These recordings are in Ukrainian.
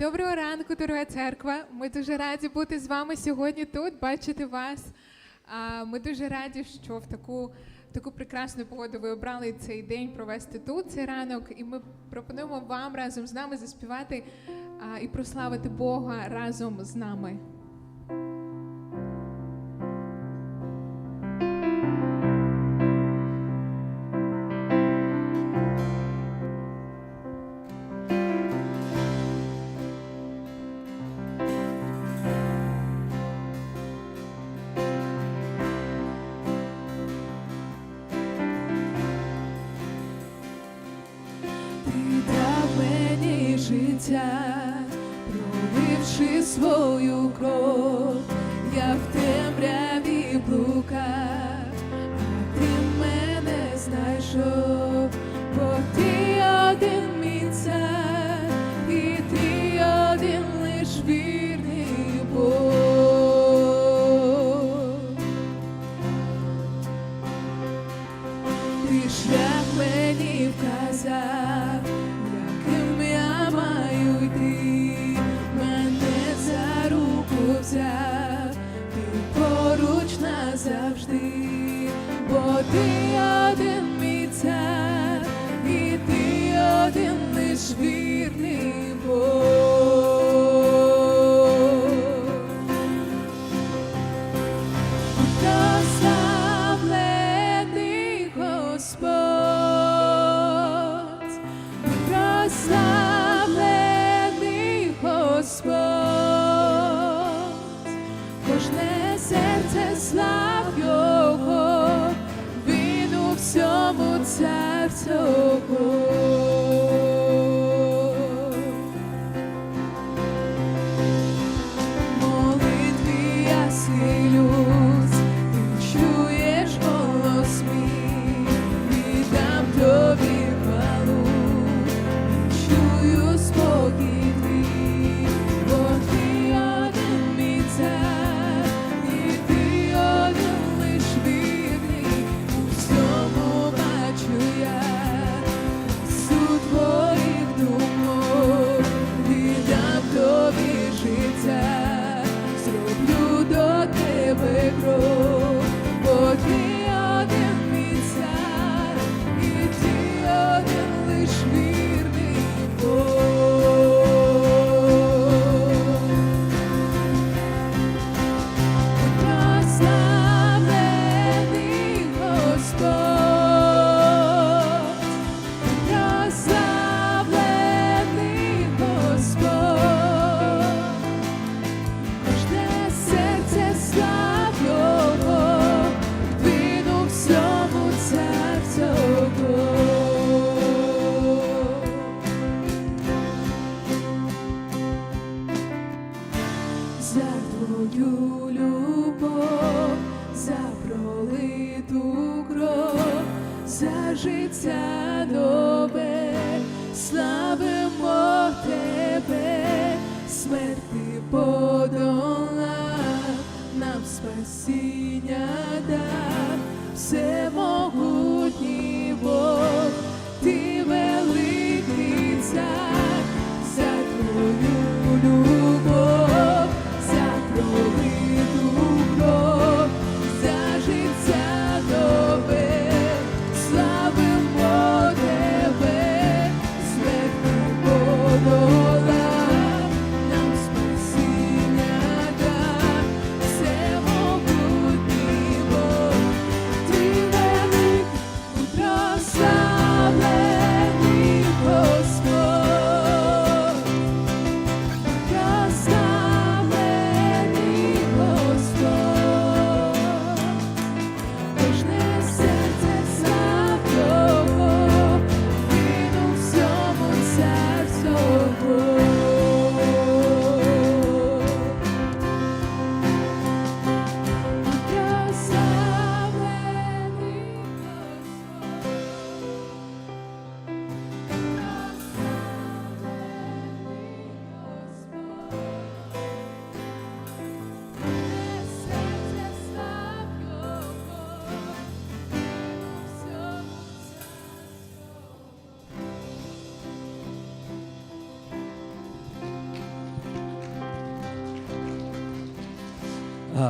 Доброго ранку, дорога церква. Ми дуже раді бути з вами сьогодні тут, бачити вас. Ми дуже раді, що в таку таку прекрасну погоду ви обрали цей день провести тут цей ранок, і ми пропонуємо вам разом з нами заспівати і прославити Бога разом з нами.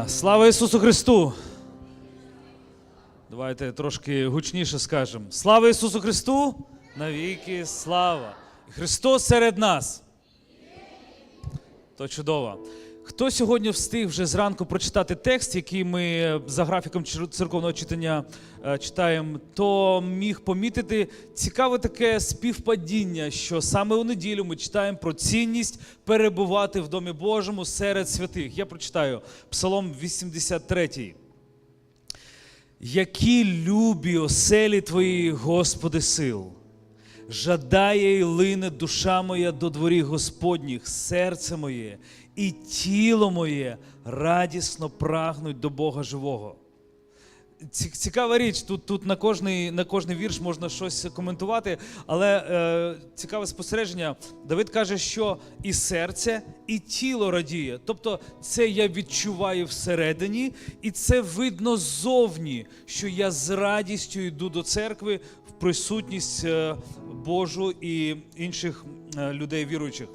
Слава Ісусу Христу! Давайте трошки гучніше скажемо. Слава Ісусу Христу! Навіки слава! Христос серед нас. То чудово. Хто сьогодні встиг вже зранку прочитати текст, який ми за графіком церковного читання е, читаємо, то міг помітити цікаве таке співпадіння, що саме у неділю ми читаємо про цінність перебувати в Домі Божому серед святих. Я прочитаю Псалом 83. Які любі оселі твої, Господи, сил! Жадає і лине душа моя до дворів Господніх, серце моє і тіло моє радісно прагнуть до Бога живого. Цікава річ, тут, тут на, кожний, на кожний вірш можна щось коментувати, але е, цікаве спостереження. Давид каже, що і серце, і тіло радіє. Тобто це я відчуваю всередині, і це видно ззовні, що я з радістю йду до церкви в присутність е, Божу і інших е, людей віруючих.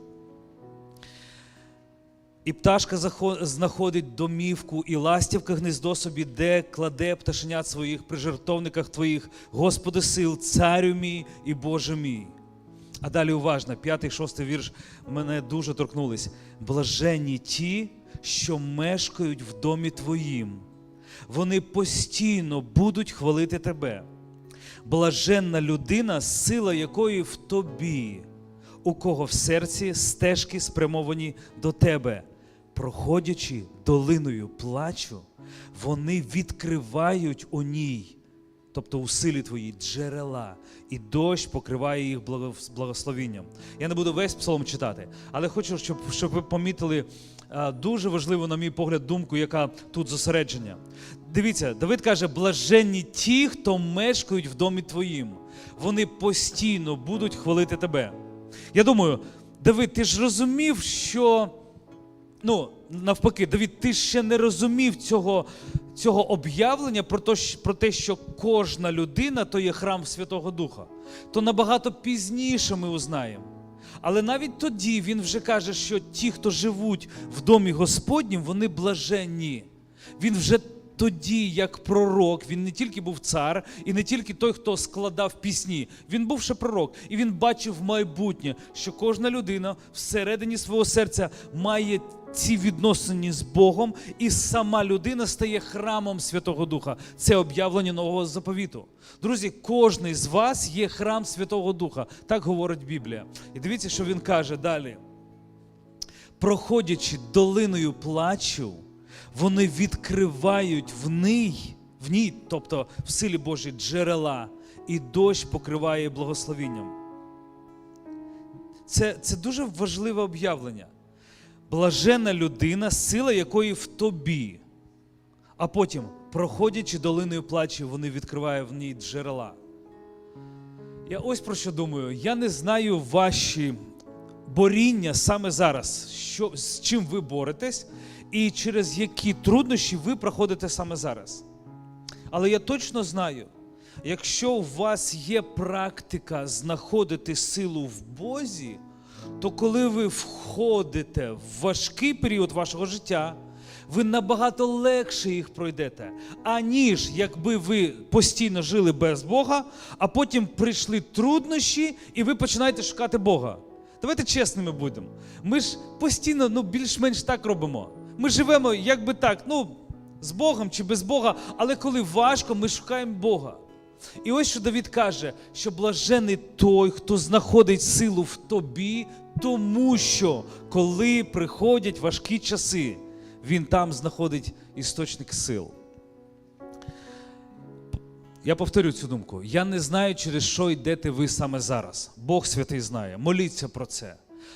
І пташка знаходить домівку, і ластівка гнездо собі, де кладе пташенят своїх при жертовниках твоїх, Господи сил, царю мій і Боже мій. А далі уважно, п'ятий, шостий вірш мене дуже торкнулись. Блаженні ті, що мешкають в домі твоїм. Вони постійно будуть хвалити тебе. Блаженна людина, сила якої в тобі, у кого в серці стежки спрямовані до тебе. Проходячи долиною плачу, вони відкривають у ній, тобто у силі твоїй джерела, і дощ покриває їх благословінням. Я не буду весь псалом читати, але хочу, щоб, щоб ви помітили дуже важливу, на мій погляд, думку, яка тут зосередження. Дивіться, Давид каже: блаженні ті, хто мешкають в домі твоїм. Вони постійно будуть хвалити тебе. Я думаю, Давид, ти ж розумів, що. Ну, навпаки, Давід, ти ще не розумів цього, цього об'явлення про те, про те, що кожна людина то є храм Святого Духа. То набагато пізніше ми узнаємо. Але навіть тоді він вже каже, що ті, хто живуть в домі Господнім, вони блаженні. Він вже тоді, як пророк, він не тільки був цар, і не тільки той, хто складав пісні. Він був ще пророк, і він бачив майбутнє, що кожна людина всередині свого серця має ці відносини з Богом, і сама людина стає храмом Святого Духа. Це об'явлення нового заповіту. Друзі, кожний з вас є храм Святого Духа. Так говорить Біблія. І дивіться, що він каже далі проходячи долиною плачу, вони відкривають в ній, в ній, тобто в силі Божій джерела, і дощ покриває благословінням. Це, це дуже важливе об'явлення. Блажена людина, сила якої в тобі. А потім, проходячи долиною плачу, вони відкривають в ній джерела. Я ось про що думаю. Я не знаю ваші боріння саме зараз, що, з чим ви боретесь, і через які труднощі ви проходите саме зараз. Але я точно знаю, якщо у вас є практика знаходити силу в Бозі, то коли ви входите в важкий період вашого життя, ви набагато легше їх пройдете, аніж якби ви постійно жили без Бога, а потім прийшли труднощі, і ви починаєте шукати Бога. Давайте чесними будемо. Ми ж постійно ну, більш-менш так робимо. Ми живемо якби так, ну, з Богом чи без Бога, але коли важко, ми шукаємо Бога. І ось що Давід каже, що блажений той, хто знаходить силу в тобі, тому що коли приходять важкі часи, він там знаходить істочник сил. Я повторю цю думку. Я не знаю, через що йдете ви саме зараз. Бог святий знає. Моліться про це.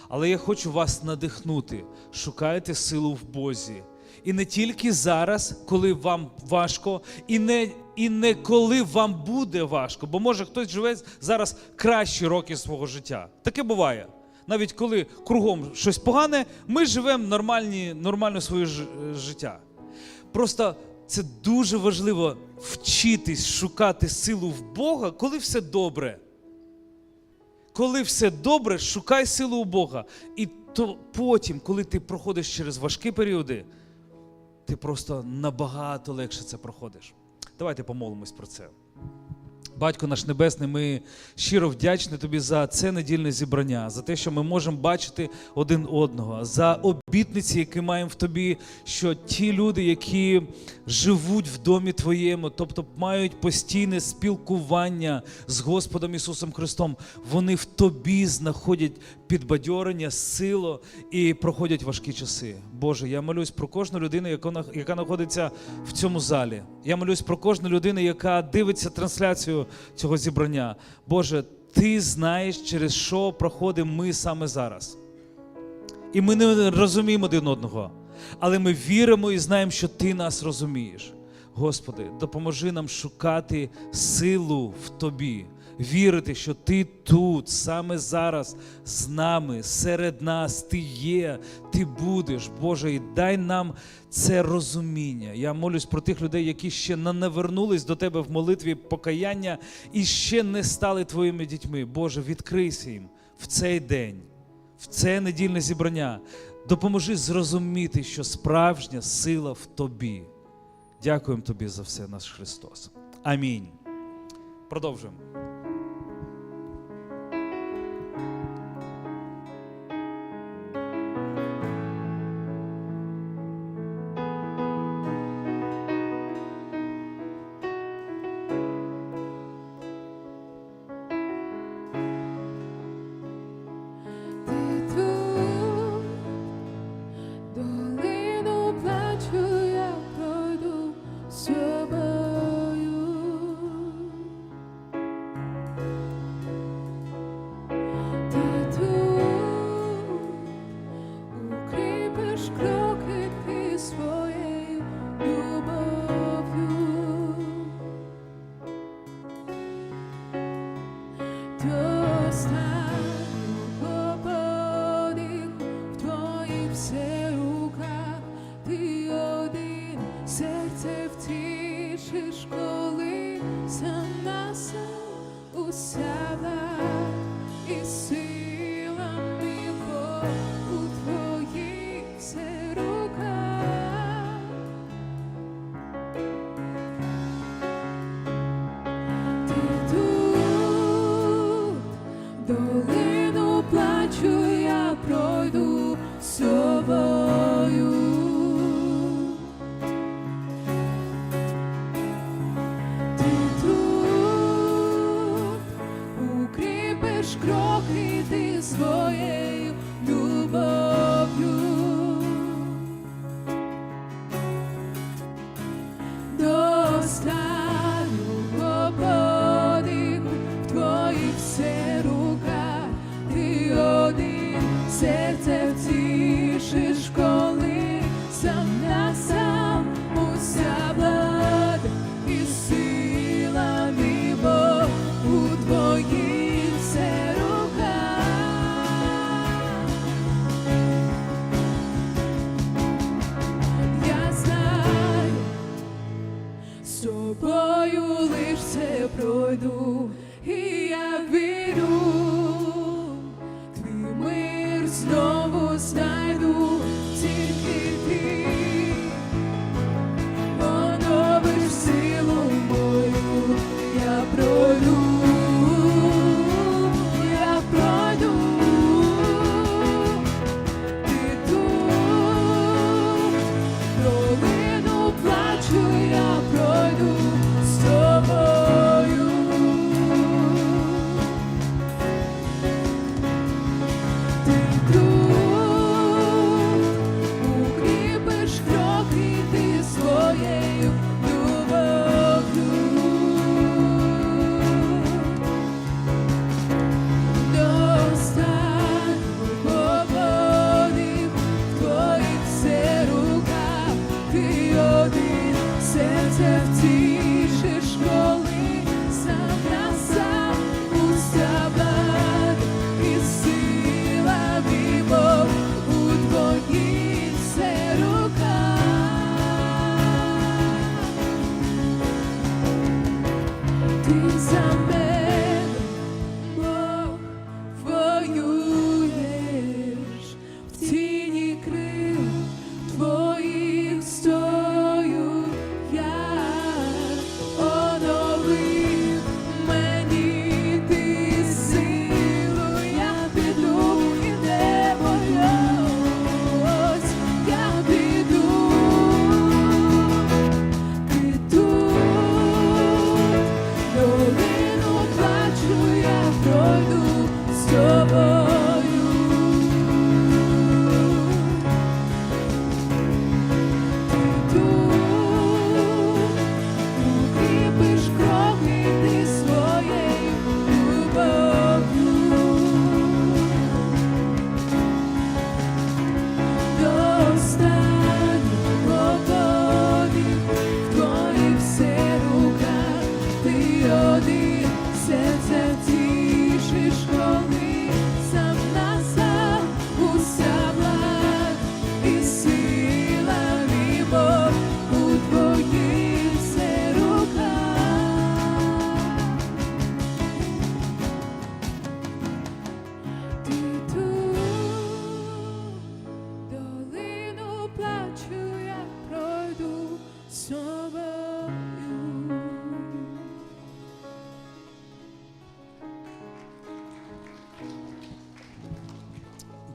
Але я хочу вас надихнути. Шукайте силу в Бозі. І не тільки зараз, коли вам важко, і не, і не коли вам буде важко, бо може хтось живе зараз кращі роки свого життя. Таке буває. Навіть коли кругом щось погане, ми живемо нормальні, нормально своє ж- життя. Просто це дуже важливо вчитись шукати силу в Бога, коли все добре. Коли все добре, шукай силу у Бога. І то потім, коли ти проходиш через важкі періоди, ти просто набагато легше це проходиш. Давайте помолимось про це. Батько наш Небесний, ми щиро вдячні тобі за це недільне зібрання, за те, що ми можемо бачити один одного, за обітниці, які маємо в тобі, що ті люди, які живуть в домі Твоєму, тобто мають постійне спілкування з Господом Ісусом Христом, вони в тобі знаходять підбадьорення, силу і проходять важкі часи. Боже, я молюсь про кожну людину, яка яка знаходиться в цьому залі. Я молюсь про кожну людину, яка дивиться трансляцію цього зібрання. Боже, ти знаєш, через що проходимо ми саме зараз. І ми не розуміємо один одного, але ми віримо і знаємо, що Ти нас розумієш. Господи, допоможи нам шукати силу в Тобі, вірити, що Ти тут, саме зараз, з нами, серед нас, Ти є, Ти будеш, Боже, і дай нам це розуміння. Я молюсь про тих людей, які ще не навернулись до Тебе в молитві покаяння і ще не стали Твоїми дітьми. Боже, відкрийся їм в цей день в це недільне зібрання. Допоможи зрозуміти, що справжня сила в тобі. Дякуємо тобі за все, наш Христос. Амінь. Продовжуємо. До укріпиш кроки ти своєю любов'ю. most I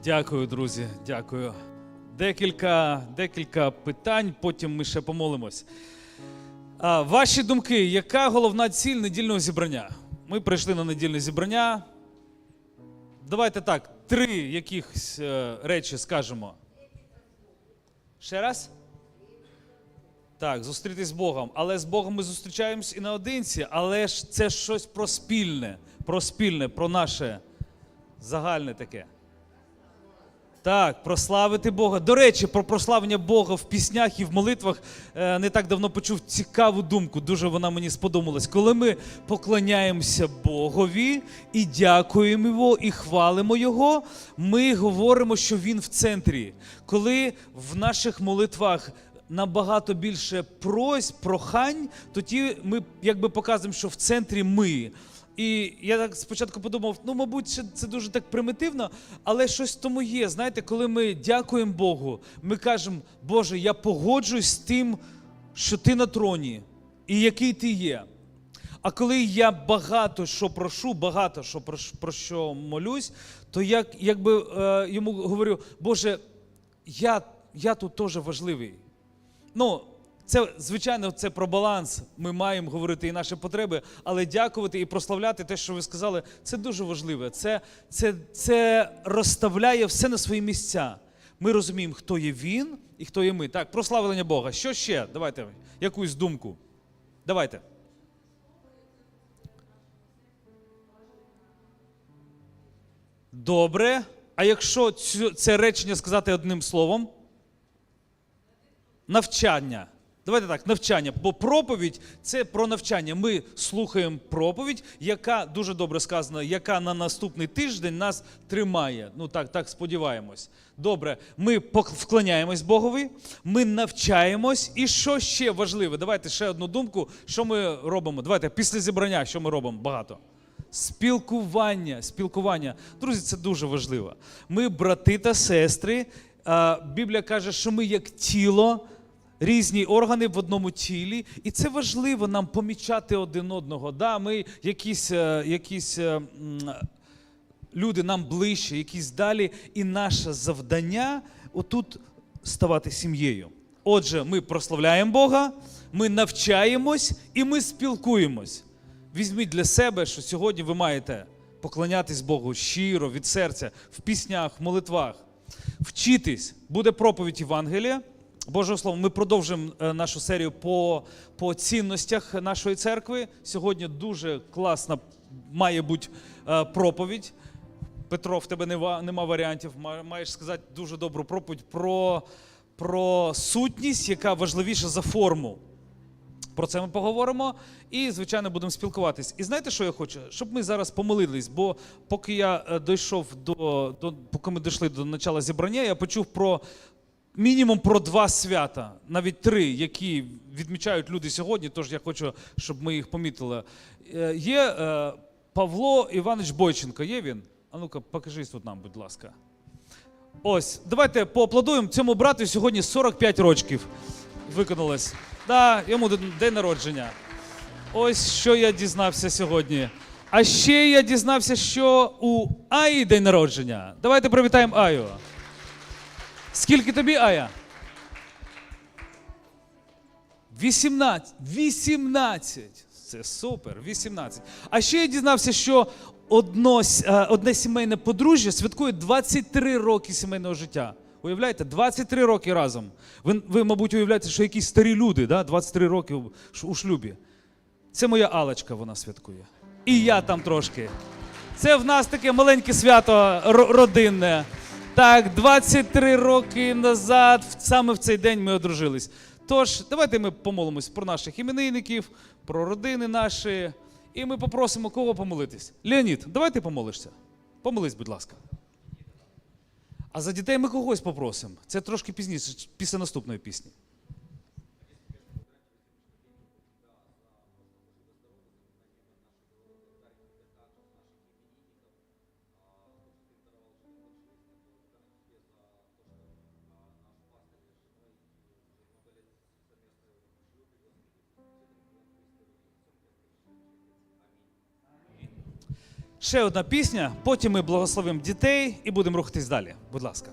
Дякую, друзі. Дякую. Декілька, декілька питань, потім ми ще помолимось. А, ваші думки, яка головна ціль недільного зібрання? Ми прийшли на недільне зібрання. Давайте так, три якихось е, речі скажемо. Ще раз? Так, зустрітись з Богом. Але з Богом ми зустрічаємось і наодинці, але ж це щось про спільне, про спільне, про наше загальне таке. Так, прославити Бога. До речі, про прославлення Бога в піснях і в молитвах е, не так давно почув цікаву думку. Дуже вона мені сподобалась. Коли ми поклоняємося Богові і дякуємо Його, і хвалимо Його, ми говоримо, що Він в центрі. Коли в наших молитвах набагато більше просьб, прохань, тоді ми якби показуємо, що в центрі ми. І я так спочатку подумав, ну, мабуть, це- дуже так примітивно, але щось тому є. Знаєте, коли ми дякуємо Богу, ми кажемо, Боже, я погоджуюсь з тим, що ти на троні і який ти є. А коли я багато що прошу, багато що про, про що молюсь, то я якби е, йому говорю, Боже, я, я тут теж важливий. Ну, це, звичайно, це про баланс. Ми маємо говорити і наші потреби, але дякувати і прославляти те, що ви сказали, це дуже важливе. Це, це, це розставляє все на свої місця. Ми розуміємо, хто є він і хто є ми. Так, прославлення Бога. Що ще? Давайте якусь думку. Давайте. Добре. А якщо це речення сказати одним словом? Навчання. Давайте так, навчання. Бо проповідь це про навчання. Ми слухаємо проповідь, яка дуже добре сказано, яка на наступний тиждень нас тримає. Ну так, так сподіваємось. Добре, ми вклоняємось Богові, ми навчаємось. І що ще важливе? Давайте ще одну думку. Що ми робимо? Давайте після зібрання, що ми робимо багато. Спілкування, спілкування. Друзі, це дуже важливо. Ми брати та сестри. Біблія каже, що ми як тіло, різні органи в одному тілі, і це важливо нам помічати один одного. Да, ми якісь, е, якісь е, люди нам ближче, якісь далі, і наше завдання отут ставати сім'єю. Отже, ми прославляємо Бога, ми навчаємось і ми спілкуємось. Візьміть для себе, що сьогодні ви маєте поклонятись Богу щиро, від серця, в піснях, в молитвах. Вчитись. Буде проповідь Євангелія. Божого Слова, ми продовжимо е, нашу серію по, по цінностях нашої церкви. Сьогодні дуже класна має бути е, проповідь. Петро, в тебе нема, варіантів. Маєш сказати дуже добру проповідь про, про сутність, яка важливіша за форму. Про це ми поговоримо і, звичайно, будемо спілкуватись. І знаєте, що я хочу? Щоб ми зараз помолились, бо поки я е, дійшов до, до поки ми дійшли до начала зібрання, я почув про мінімум про два свята, навіть три, які відмічають люди сьогодні. Тож я хочу, щоб ми їх помітили. Е, Є е, Павло Іванович Бойченко. Є він? А ну-ка, покажись тут нам, будь ласка. Ось, давайте поаплодуємо цьому брату сьогодні 45 років виконалось. Да, йому день- народження. Ось що я дізнався сьогодні. А ще я дізнався, що у Аї день народження. Давайте привітаємо Аю. Скільки тобі, Ая? 18. 18. Це супер, 18. А ще я дізнався, що одно, е, одне сімейне подружжя святкує 23 роки сімейного життя. Уявляєте, 23 роки разом. Ви, ви мабуть, уявляєте, що якісь старі люди, да? 23 роки у шлюбі. Це моя Алочка, вона святкує. І я там трошки. Це в нас таке маленьке свято родинне. Так, 23 роки назад, саме в цей день ми одружились. Тож, давайте ми помолимось про наших іменинників, про родини наші. І ми попросимо кого помолитись. Леонід, давай ти помолишся. Помолись, будь ласка. А за дітей ми когось попросимо. Це трошки пізніше, після наступної пісні. Ще одна пісня, потім ми благословимо дітей і будемо рухатись далі. Будь ласка.